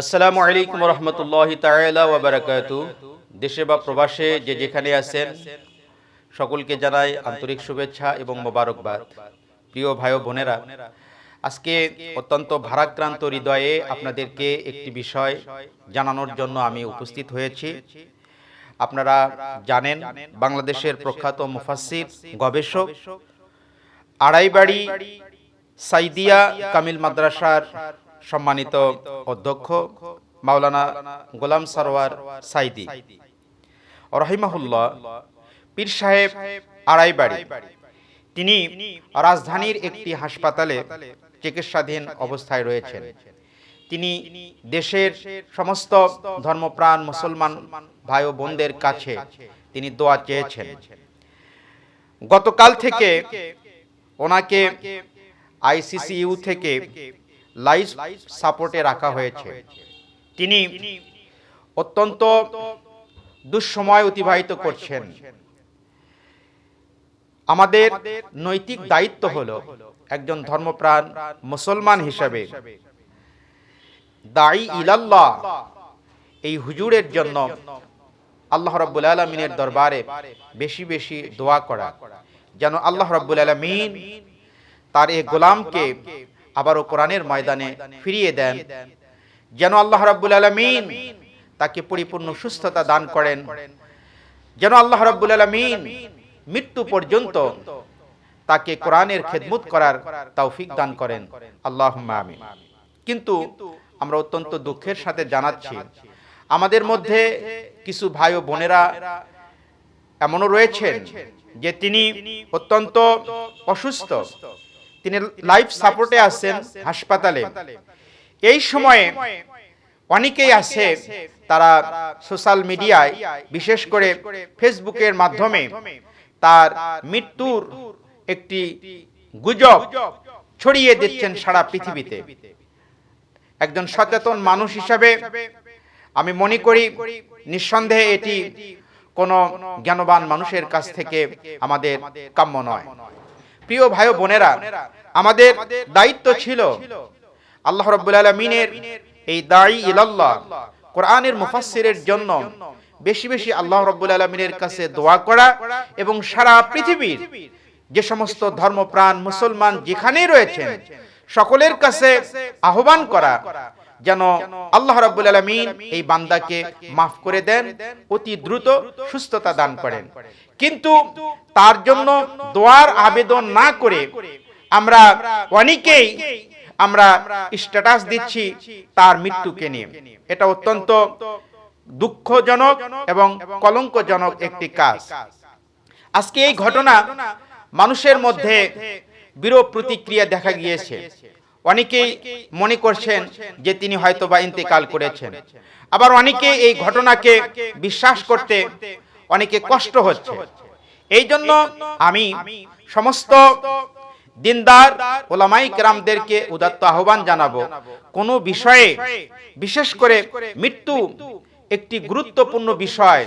আসসালামু আলাইকুম রহমতুল্লাহ তাআলা ওয়া বারাকাতু দেশে বা প্রবাসে যে যেখানে আছেন, সকলকে জানাই আন্তরিক শুভেচ্ছা এবং মোবারকবাদ। প্রিয় ভাই বোনেরা, আজকে অত্যন্ত ভারাক্রান্ত হৃদয়ে আপনাদেরকে একটি বিষয় জানানোর জন্য আমি উপস্থিত হয়েছি। আপনারা জানেন, বাংলাদেশের প্রখ্যাত মুফাসসির, গবেষক আড়াইবাড়ি সাইদিয়া কামিল মাদ্রাসার সম্মানিত অধ্যক্ষ মাওলানা গোলাম সারোয়ার সাইদি। রহিমাহুল্লাহ, পীর সাহেব আড়াইবাড়ি। তিনি রাজধানীর একটি হাসপাতালে চিকিৎসাধীন অবস্থায় রয়েছেন। তিনি দেশের সমস্ত ধর্মপ্রাণ মুসলমান ভাই ও বোনদের কাছে তিনি দোয়া চেয়েছেন। গতকাল থেকে ওনাকে আইসিসিইউ থেকে লাইফ সাপোর্টে রাখা হয়েছে। তিনি অত্যন্ত দুঃসময় অতিবাহিত করছেন। আমাদের নৈতিক দায়িত্ব হলো একজন ধর্মপ্রাণ মুসলমান হিসাবে। দায়ী ইলাল্লাহ, এই হুজুরের জন্য আল্লাহ রাব্বুল আলমিনের দরবারে বেশি বেশি দোয়া করা। যেন আল্লাহ রাব্বুল আলমিন তার এই গোলামকে আবারও কোরআনের ময়দানে ফিরিয়ে দেন। যেন আল্লাহ রাব্বুল আলমিন তাকে পরিপূর্ণ সুস্থতা দান করেন। যেন আল্লাহ রাব্বুল আলমিন মৃত্যু পর্যন্ত তাকে কোরআনের খেদমত করার তৌফিক দান করেন। আল্লাহ আমিন। কিন্তু আমরা অত্যন্ত দুঃখের সাথে জানাচ্ছি, আমাদের মধ্যে কিছু ভাই ও বোনেরা এমনও রয়েছেন যে তিনি অত্যন্ত অসুস্থ। তিনি লাইফ সাপোর্টে আছেন হাসপাতালে। এই সময়ে অনেকেই আছে তারা সোশ্যাল মিডিয়ায় বিশেষ করে ফেসবুকের মাধ্যমে তার মৃত্যুর একটি গুজব ছড়িয়ে দিচ্ছেন সারা পৃথিবীতে। একজন সচেতন মানুষ হিসাবে আমি মনে করি নিঃসন্দেহে এটি কোনো জ্ঞানবান মানুষের কাছ থেকে আমাদের কাম্য নয়। প্রিয় ভাই বোনেরা আমাদের দায়িত্ব ছিল আল্লাহ রব্বুল আলমিনের এই দায়ী ইলাল্লাহ কোরআনের মুফাসসিরের জন্য বেশি বেশি আল্লাহ রব্বুল আলমিনের কাছে দোয়া করা এবং সারা পৃথিবীর যে সমস্ত ধর্মপ্রাণ মুসলমান যেখানেই রয়েছেন সকলের কাছে আহ্বান করা যেন আল্লাহ রাব্বুল আলামিন এই বান্দাকে মাফ করে দেন অতি দ্রুত সুস্থতা দান করেন। কিন্তু তার জন্য দোয়ার আবেদন না করে আমরা অনেকেই আমরা স্ট্যাটাস দিচ্ছি তার মৃত্যুকে নিয়ে। এটা অত্যন্ত দুঃখজনক এবং কলঙ্কজনক একটি কাজ। আজকে এই ঘটনা মানুষের মধ্যে বিরূপ প্রতিক্রিয়া দেখা গিয়েছে। অনেকেই মনে করছেন যে তিনি হয়তো বা ইন্তেকাল করেছেন। আবার অনেকে এই ঘটনাকে বিশ্বাস করতে অনেকে কষ্ট হচ্ছে। এই জন্য আমি সমস্ত দিনদার ওলামাই কেরামদেরকে উদাত্ত আহ্বান জানাব। কোনো বিষয়ে বিশেষ করে মৃত্যু একটি গুরুত্বপূর্ণ বিষয়।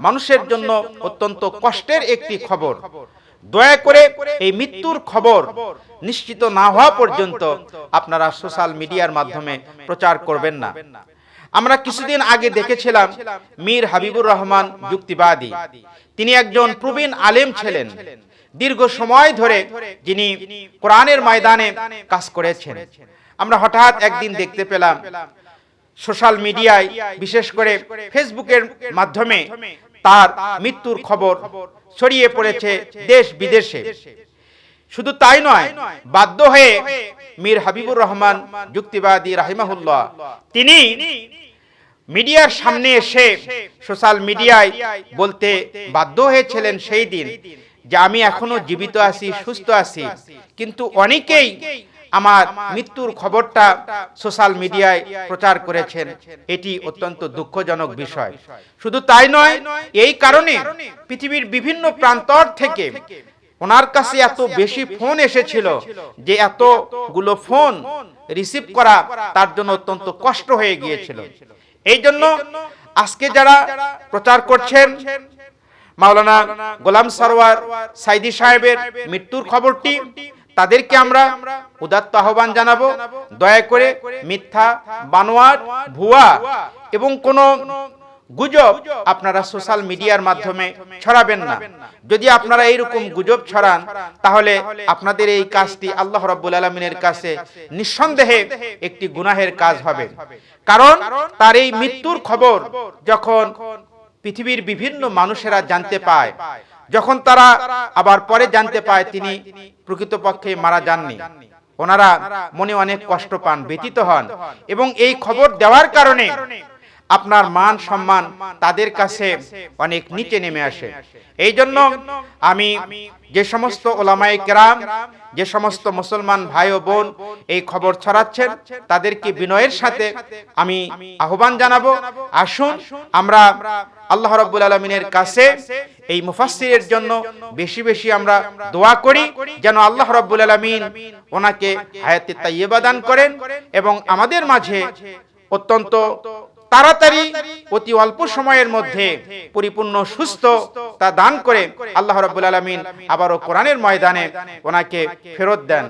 মানুষের জন্য অত্যন্ত কষ্টের একটি খবর। দয়া করে এই মৃত্যুর খবর নিশ্চিত না হওয়া পর্যন্ত আপনারা সোশ্যাল মিডিয়ার মাধ্যমে প্রচার করবেন না। আমরা কিছুদিন আগে দেখেছিলাম মীর হাবিবুর রহমান যুক্তিবাদী। তিনি একজন প্রবীণ আলেম ছিলেন। দীর্ঘ সময় ধরে যিনি কোরআনের ময়দানে কাজ করেছেন। আমরা হঠাৎ একদিন দেখতে পেলাম সোশ্যাল মিডিয়ায়, বিশেষ করে ফেসবুকের মাধ্যমে তার মৃত্যুর খবর ছড়িয়ে পড়েছে দেশ বিদেশে। শুধু তাই নয়, বাধ্য হয়ে মীর হাবিবুর রহমান, যুক্তিবাদী রাহিমাহুল্লাহ, তিনি মিডিয়ার সামনে এসে সোশ্যাল মিডিয়ায় বলতে বাধ্য হয়েছিলেন সেই দিন। যে আমি এখনও জীবিত আছি, সুস্থ আছি। কিন্তু অনেকেই আমার মৃত্যুর খবরটা সোশ্যাল মিডিয়ায় প্রচার করেছেন। এটি অত্যন্ত দুঃখজনক বিষয়। শুধু তাই নয়, এই কারণে পৃথিবীর বিভিন্ন প্রান্তর থেকে ওনার কাছে এত বেশি ফোন এসেছিল যে এতগুলো ফোন রিসিভ করা তার জন্য অত্যন্ত কষ্ট হয়ে গিয়েছিল। এই জন্য আজকে যারা প্রচার করছেন মাওলানা গোলাম সরওয়ার সাইদি সাহেবের মৃত্যুর খবরটি তাদেরকে আমরা উদাত্ত আহ্বান জানাব। দয়া করে মিথ্যা বানোয়ার ভুয়া এবং কোন গুজব আপনারা সোশ্যাল মিডিয়ার মাধ্যমে ছড়াবেন না। যদি আপনারা এইরকম গুজব ছড়ান তাহলে আপনাদের এই কাজটি আল্লাহ রাব্বুল আলমিনের কাছে নিঃসন্দেহে একটি গুনাহের কাজ হবে। কারণ তার এই মৃত্যুর খবর যখন পৃথিবীর বিভিন্ন মানুষেরা জানতে পায়। যখন তারা আবার পরে জানতে পায়, তিনি প্রকৃতপক্ষে মারা যাননি। ওনারা মনে অনেক কষ্ট পান ব্যতীত হন এবং এই খবর দেওয়ার কারণে আপনার মান, সম্মান তাদের কাছে অনেক নিচে নেমে আসে। এই জন্য আমি যে সমস্ত ওলামাই কেরাম, যে সমস্ত মুসলমান ভাই ও বোন এই খবর ছড়াচ্ছেন, তাদেরকে বিনয়ের সাথে আমি আহ্বান জানাব। আসুন, আমরা আল্লাহ রাব্বুল আলমিনের কাছে এই মুফাসসিরের জন্য বেশি বেশি আমরা দোয়া করি, যেন আল্লাহ রাব্বুল আলামিন ওনাকে হায়াতে তাইয়্যিবা দান করেন এবং আমাদের মাঝে অত্যন্ত তাড়াতাড়ি অতি অল্প সময়ের মধ্যে পরিপূর্ণ সুস্থ তা দান করে আল্লাহ রাব্বুল আলামিন আবারও কোরআনের ময়দানে ওনাকে ফেরত দেন।